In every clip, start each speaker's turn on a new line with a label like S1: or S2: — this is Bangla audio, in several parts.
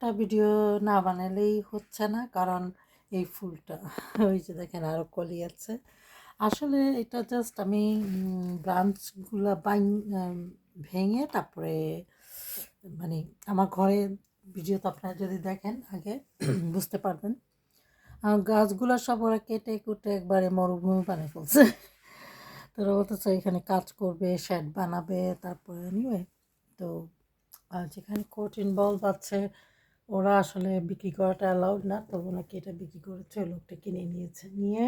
S1: একটা ভিডিও না বানালেই হচ্ছে না কারণ এই ফুলটা ওই যে দেখেন আরও কলি আছে। আসলে এটা জাস্ট আমি ব্রাঞ্চগুলো উম, ভেঙে তারপরে মানে আমার ঘরে ভিডিও তো আপনারা যদি দেখেন আগে বুঝতে পারবেন। গাছগুলো সব ওরা কেটে কুটে একবারে মরুভূমি বানিয়ে ফেলছে। তোরা বলতেছে এখানে কাজ করবে শেড বানাবে তারপরে নিবে তো যেখানে কঠিন বল আছে ওরা আসলে বিক্রি করাটা অ্যালাউড না তো ওনাকে এটা বিক্রি করেছে লোকটা কিনে নিয়েছে। নিয়ে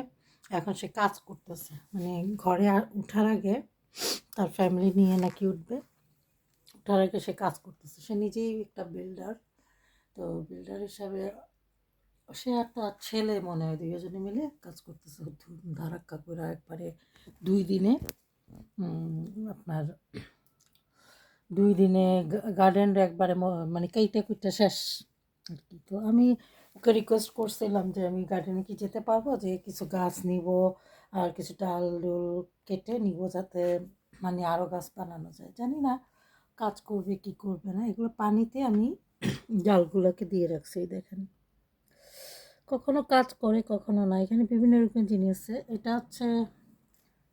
S1: এখন সে কাজ করতেছে। মানে ঘরে উঠার আগে তার ফ্যামিলি নিয়ে নাকি উঠবে। উঠার আগে সে কাজ করতেছে। সে নিজেই একটা বিল্ডার তো বিল্ডার হিসাবে সে তার ছেলে মনে হয় দুজনে মিলে কাজ করতেছে। ধারাক্কা করে একবারে দুই দিনে আপনার দুই দিনে গার্ডেন একবারে মানে কেইটা কুইটা শেষ। আর কি তো আমি ওকে রিকোয়েস্ট করছিলাম যে আমি গার্ডেনে কি যেতে পারব? যে কিছু গাছ নিব আর কিছু ডাল ডুল কেটে নিব যাতে মানে আরও গাছ বানানো যায়। জানি না কাজ করবে কি করবে না, এগুলো পানিতে আমি ডালগুলোকে দিয়ে রাখছি দেখেন। কখনো কাজ করে, কখনো না। এখানে বিভিন্ন রকম জিনিস এটা হচ্ছে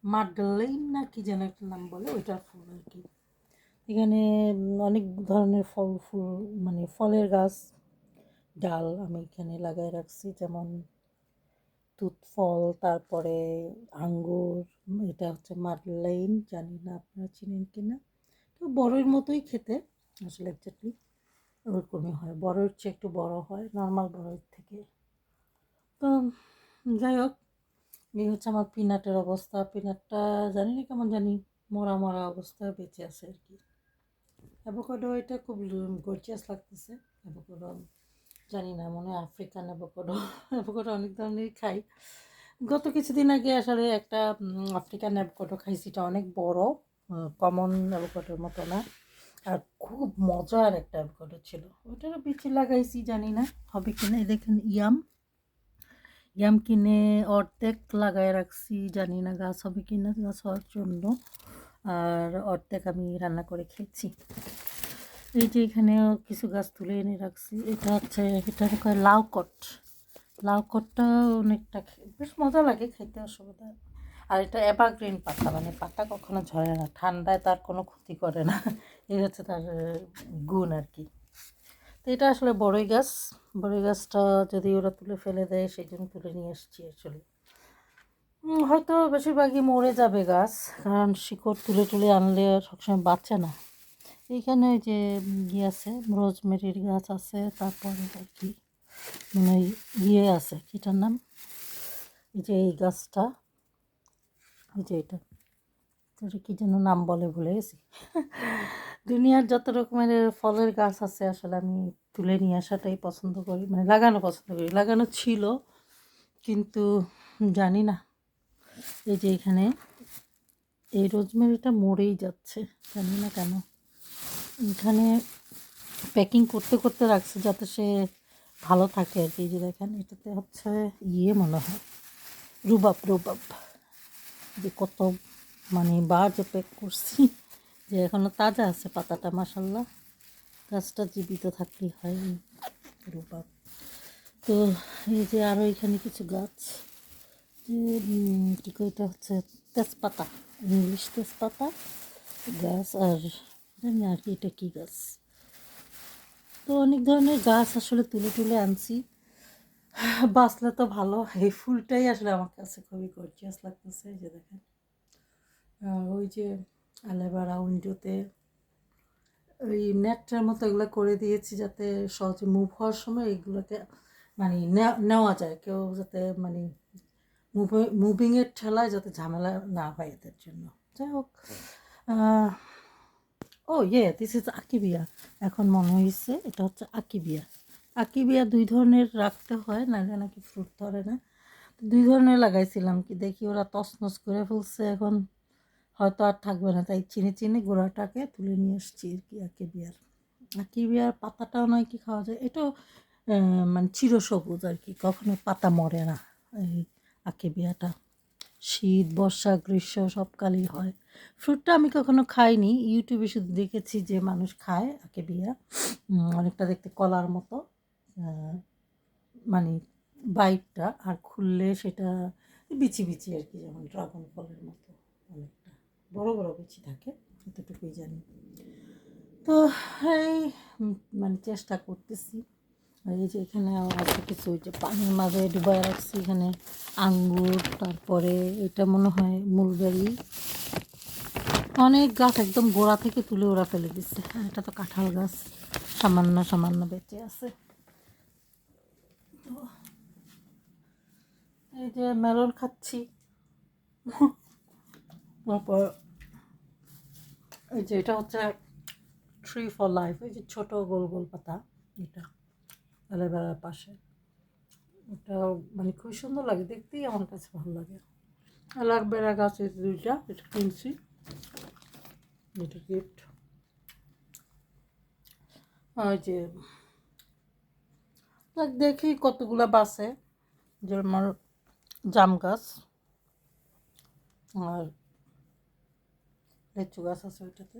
S1: মাডলেইন না কি যেন একটা নাম বলে ওইটার ফুল আর কি। এখানে অনেক ধরনের ফল, ফুল মানে ফলের গাছ ডাল আমি এখানে লাগাই রাখছি, যেমন তুত ফল তারপরে আঙ্গুর, এটা হচ্ছে মাডলেইন জানি না আপনারা চিনেন কি না তো বড়ের মতোই খেতে, আসলে একজাক্টলি ওরকমই হয়। বড়ের চেয়ে একটু বড় হয় নর্মাল বড়ের থেকে। তো যাই হোক, এই হচ্ছে আমার পিনাটের অবস্থা। পিনাটটা জানি না কেমন জানি মরা মরা অবস্থায় বেঁচে আছে আর কি। অ্যাভোকাডো এটা খুব গর্জিয়াস লাগতেছে অ্যাভোকাডো জানি না, মনে হয় আফ্রিকান অ্যাভোকাডো অ্যাভোকাডো অনেক ধরনেরই খাই। গত কিছুদিন আগে আসলে একটা আফ্রিকান অ্যাভোকাডো খাইছি, এটা অনেক বড় কমন অ্যাভোকাডোর মতো না, আর খুব মজার একটা অ্যাভোকাডো ছিল। ওটারও বিচি লাগাইছি, জানি না, হবে কিনা দেখেন, ইয়াম। ইয়াম কিনে অর্ধেক লাগায় রাখছি, জানি না গাছ হবে কিনা গাছ হওয়ার জন্য, আর অর্ধেক আমি রান্না করে খেয়েছি। এই যে এখানেও কিছু গাছ তুলে এনে রাখছি। এটা হচ্ছে, এটা কয় লাউ কট। লাউ কটটা অনেকটা বেশ মজা লাগে খেতে, অসুবিধা। আর এটা এভারগ্রিন পাতা মানে পাতা কখনো ঝরে না, ঠান্ডায় তার কোনো ক্ষতি করে না। এই হচ্ছে তার গুণ আর কি। তো এটা আসলে বড়ই গাছ। বড়ই গাছটা যদি ওরা তুলে ফেলে দেয় সেই জন্য তুলে নিয়ে এসেছি আসলে হয়তো বেশিরভাগই মরে যাবে গাছ, কারণ শিকড় তুলে তুলে আনলে সবসময় বাঁচে না। এইখানে ওই যে ইয়ে আছে, রোজমেরির গাছ আছে, তারপরে আর কি মানে ইয়ে আছে, কিটার নাম? এই যে এই গাছটা যে এটা এটা কি যেন নাম বলে ভুলে গেছি। দুনিয়ার যত রকমের ফলের গাছ আছে, আসলে আমি তুলে নিয়ে আসাটাই পছন্দ করি মানে লাগানো পছন্দ করি। লাগানো ছিল, কিন্তু জানি না, এই যে এখানে, এই রোজমেরিটা মরেই যাচ্ছে, জানি না কেন। এখানে প্যাকিং করতে করতে রাখছে যাতে সে ভালো থাকে আর কি। যে দেখেন, এটাতে হচ্ছে ইয়ে মনে হয়, রুবাব রুবাব। যে কত মানে বার যে প্যাক করছি, যে এখনও তাজা আছে পাতাটা মাসাল্লাহ গাছটা জীবিত থাকলেই হয় রুবাব। তো এই যে আরও এখানে কিছু গাছ, যে কী এটা হচ্ছে, তেজপাতা, ইংলিশ তেজপাতা, গাছ আর জানি আর কি এটা কী গাছ। তো অনেক ধরনের গাছ আসলে তুলে তুলে আনছি। বাঁচলে তো ভালো, এই ফুলটাই আসলে আমার কাছে খুবই গর্জিয়াস লাগতেছে যে দেখেন। ওই যে অ্যালোভেরা উইন্ডোতে ওই নেটটার মতো এগুলো করে দিয়েছি যাতে সহজে মুভ হওয়ার সময় এগুলোকে মানে নেওয়া যায়, কেউ যাতে মানে মুভিংয়ের ঠেলায় যাতে ঝামেলা না হয় এদের জন্য। যাই হোক ও ইয়ে দিস ইজ আকিবিয়া এখন মনে হয়েছে এটা হচ্ছে আকিবিয়া আকিবিয়া দুই ধরনের রাখতে হয় নাহলে নাকি ফ্রুট ধরে না। দুই ধরনের লাগাইছিলাম কি, দেখি ওরা তছনছ করে ফেলছে এখন। হয়তো আর থাকবে না, তাই চিনি চিনি গোড়াটাকে তুলে নিয়ে এসছি আর কি আকিবিয়ার আকিবিয়ার পাতাটাও নয় কি খাওয়া যায়? এটাও মানে চিরসবুজ আর কি, কখনো পাতা মরে না। এই আকিবিয়াটা শীত, বর্ষা, গ্রীষ্ম সবকালই হয়। ফ্রুটটা আমি কখনো খাইনি। ইউটিউবে শুধু দেখেছি যে মানুষ খায় আকেবিয়া উম, অনেকটা দেখতে কলার মতো। মানে বাইটটা আর খুললে সেটা বিচি বিচি আর কি যেমন ড্রাগন ফলের মতো অনেকটা। বড় বড় বিচি থাকে এতটুকুই জানি। তো এই মানে চেষ্টা করতেছি। এই যে এখানে আছে কিছু যে পানির মাঝে ডুবাই রাখছি এখানে আঙ্গুর তারপরে এটা মনে হয় মুলবেরি। অনেক গাছ একদম গোড়া থেকে তুলে ওরা ফেলে দিচ্ছে এটা তো কাঁঠাল গাছ। সামান্য সামান্য বেঁচে আছে। এই যে মেলন খাচ্ছি। তারপর এই যে এটা হচ্ছে ট্রি ফর লাইফ এই যে ছোট গোল গোল পাতা। এটা অ্যালোভেরার পাশে। এটা মানে খুব সুন্দর লাগে। দেখতেই আমার কাছে ভালো লাগে। অ্যালোভেরা গাছ এই দুইটা, এটা কিনছি। এটা গিফট ওই যে, দেখ কতগুলা বাসে, যেমন আমার জাম গাছ, আর লিচু গাছ আছে ওইটাতে।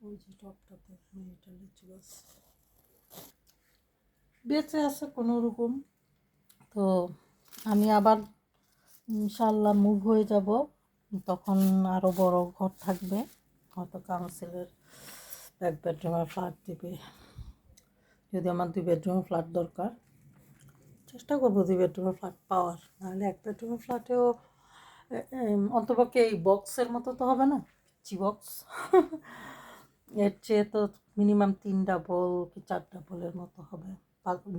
S1: ওই যে টপটাতে এটা লিচু গাছ। বেঁচে আছে কোনো রকম। তো আমি আবার ইনশাল্লাহ মুভ হয়ে যাব। তখন আরও বড় ঘর থাকবে। হয়তো কাউন্সিলের এক বেডরুমের ফ্ল্যাট দিবে। যদি আমার দুই বেডরুমের ফ্ল্যাট দরকার, চেষ্টা করব দুই বেডরুমের ফ্ল্যাট পাওয়ার। নাহলে এক বেডরুমের ফ্ল্যাটেও অন্তপক্ষে এই বক্সের মতো তো হবে না জি বক্স এর চেয়ে তো মিনিমাম তিন ডাবল কি চার ডাবলের মতো হবে।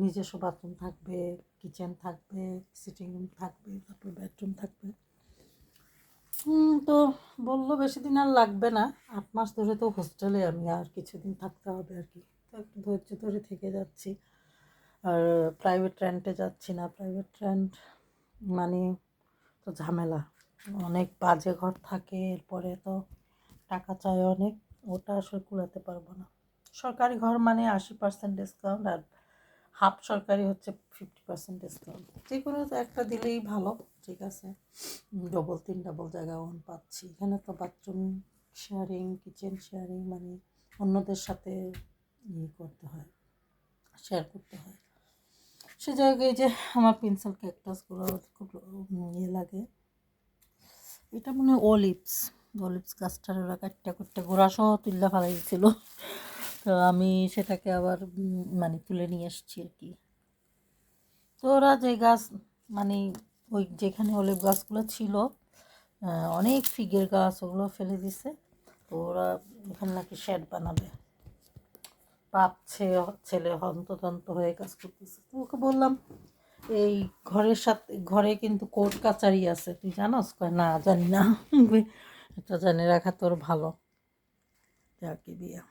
S1: নিজস্ব বাথরুম থাকবে কিচেন থাকবে সিটিং রুম থাকবে, তারপর বেডরুম থাকবে। তো বলল বেশি দিন আর লাগবে না। আট মাস ধরে তো হোস্টেলে আমি আর কিছুদিন থাকতে হবে আর কি। তো একটু ধৈর্য ধরে থেকে যাচ্ছি। আর প্রাইভেট রেন্টে যাচ্ছি না। প্রাইভেট রেন্ট মানে তো ঝামেলা। অনেক বাজে ঘর থাকে, এরপরে তো টাকা চাই অনেক। ওটা আসলে কুলাতে পারব না। সরকারি ঘর মানে আশি পার্সেন্ট ডিসকাউন্ট আর হাফ সরকারি হচ্ছে ফিফটি পার্সেন্ট ডিসকাউন্ট যে কোনো একটা দিলেই ভালো, ঠিক আছে? ডবল তিন ডবল জায়গা ওন পাচ্ছি। এখানে তো বাথরুম শেয়ারিং কিচেন শেয়ারিং মানে অন্যদের সাথে ইয়ে করতে হয় শেয়ার করতে হয়। সে জায়গায় যে আমার পেন্সিল ক্যাকটাসগুলো খুব ইয়ে লাগে। এটা মনে হয় অলিভস অলিভস গাছটার ওরা কাটটা করতে গোড়া সহ তুল্লা ফেলাই তো আমি সেটাকে আবার মানে তুলে নিয়ে এসেছি আর কি। তো ওরা যে গাছ মানে ওই যেখানে অলিভ গাছগুলো ছিল অনেক ফিগের গাছ ওগুলো ফেলে দিছে। তো ওরা এখানে নাকি শেড বানাবে। বাপ ছেলে হন্তদন্ত হয়ে কাজ করতেছে। তো ওকে বললাম, এই ঘরের সাথে, ঘরে কিন্তু কোর্ট কাচারি আছে। তুই জানোস? কয়, না, জানি না। এটা জানি রাখা তোর ভালো। যাকে দিয়া।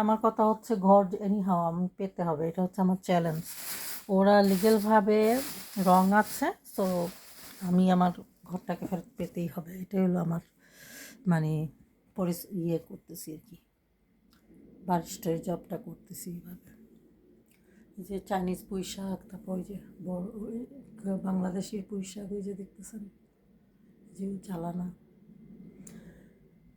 S1: আমার কথা হচ্ছে ঘর এনি হাও আমি পেতে হবে, এটা হচ্ছে আমার চ্যালেঞ্জ ওরা লিগেলভাবে রং আছে তো আমি আমার ঘরটাকে ফেরত পেতেই হবে, এটাই হলো আমার মানে পরিস ইয়ে করতেছি আর কি। বারিস্টারি জবটা করতেছি এইভাবে। এই যে চাইনিজ পুঁই শাক তারপর যে বড়, ওই বাংলাদেশি পুঁই শাক ওই যে দেখতেছেন? যে চালানা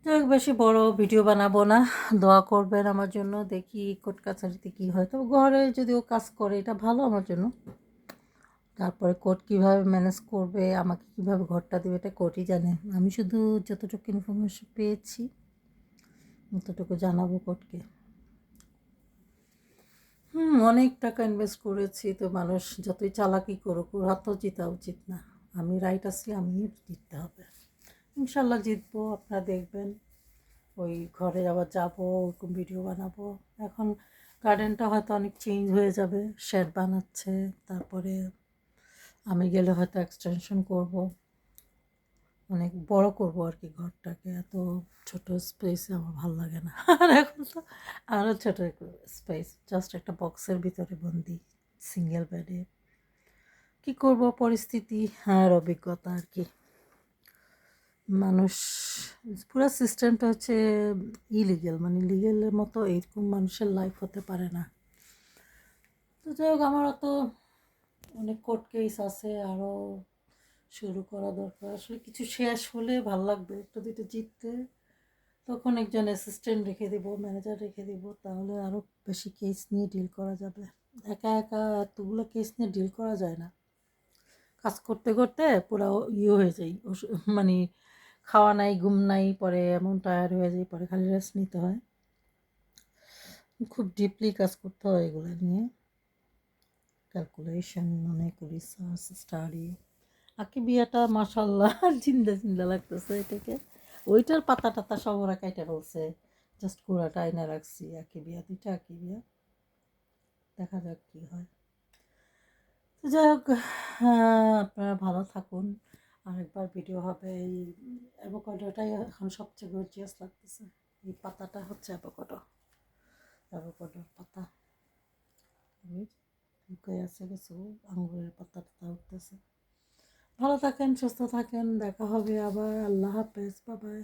S1: যাই বেশি বড় ভিডিও বানাবো না, দোয়া করবেন আমার জন্য, দেখি কোর্ট কাছারিতে কী হয়। তবে ঘরে যদিও কাজ করে, এটা ভালো আমার জন্য। তারপরে কোর্ট কীভাবে ম্যানেজ করবে, আমাকে কীভাবে ঘরটা দেবে, এটা কোর্টই জানে আমি শুধু যতটুকু ইনফরমেশন পেয়েছি, ততটুকু জানাব কোর্টকে হুম, অনেক টাকা ইনভেস্ট করেছি, তো মানুষ যতই চালাকি করুক, ওর হাতও জিতা উচিত না। আমি রাইট আছি আমি জিততে হবে। ইনশাল্লাহ জিতবো, আপনারা দেখবেন। ওই ঘরে আবার যাব, ওরকম ভিডিও বানাবো। এখন গার্ডেনটা হয়তো অনেক চেঞ্জ হয়ে যাবে শেড বানাচ্ছে, তারপরে আমি গেলে হয়তো এক্সটেনশন করব। অনেক বড় করব আর কি ঘরটাকে, এত ছোট স্পেসে আমার ভালো লাগে না। আর এখন তো আরও ছোটো স্পেস জাস্ট একটা বক্সের ভিতরে বন্দি সিঙ্গেল বেডে কি করব, পরিস্থিতি আর অভিজ্ঞতা আর কি। মানুষ, পুরো সিস্টেমটা হচ্ছে ইলিগেল মানে লিগেলের মতো এরকম মানুষের লাইফ হতে পারে না। তো যাই হোক, আমার তো অনেক কোর্ট কেস আছে আরও শুরু করা দরকার। আসলে কিছু শেষ হলে ভালো লাগবে, একটা দুটো জিততে। তখন একজন অ্যাসিস্ট্যান্ট রেখে দিব ম্যানেজার রেখে দিব, তাহলে আরও বেশি কেস নিয়ে ডিল করা যাবে। একা একা এতগুলো কেস নিয়ে ডিল করা যায় না। কাজ করতে করতে পুরো ইয়ে হয়ে ওষ- মানে খাওয়া নাই, ঘুম নাই, পরে এমন টায়ার্ড হয়ে যায় পরে খালি রেস্ট নিতে হয়। খুব ডিপলি কাজ করতে হয় এগুলো নিয়ে। ক্যালকুলেশন অনেক রিসার্চ স্টাডি আকি বিয়াটা মাসাল্লাহ জিন্দা জিন্দা লাগতেছে এটাকে। ওইটার পাতা টাতা সব ওরা কাইটা বলছে জাস্ট গোড়াটা আইনা রাখছি আকি বিয়া দুইটা আকি বিয়া দেখা যাক কী হয়। তো যাই হোক আপনারা ভালো থাকুন। আরেকবার ভিডিও হবে, এই অ্যাভোকাডোটাই এখন সবচেয়ে গর্জিয়াস লাগতেছে। এই পাতাটা হচ্ছে অ্যাভোকাডো। অ্যাভোকাডোর পাতা। আছে কিছু আঙুরের পাতা টাতা উঠতেছে। ভালো থাকেন, সুস্থ থাকেন, দেখা হবে আবার। আল্লাহ হাফেজ, বাবাই।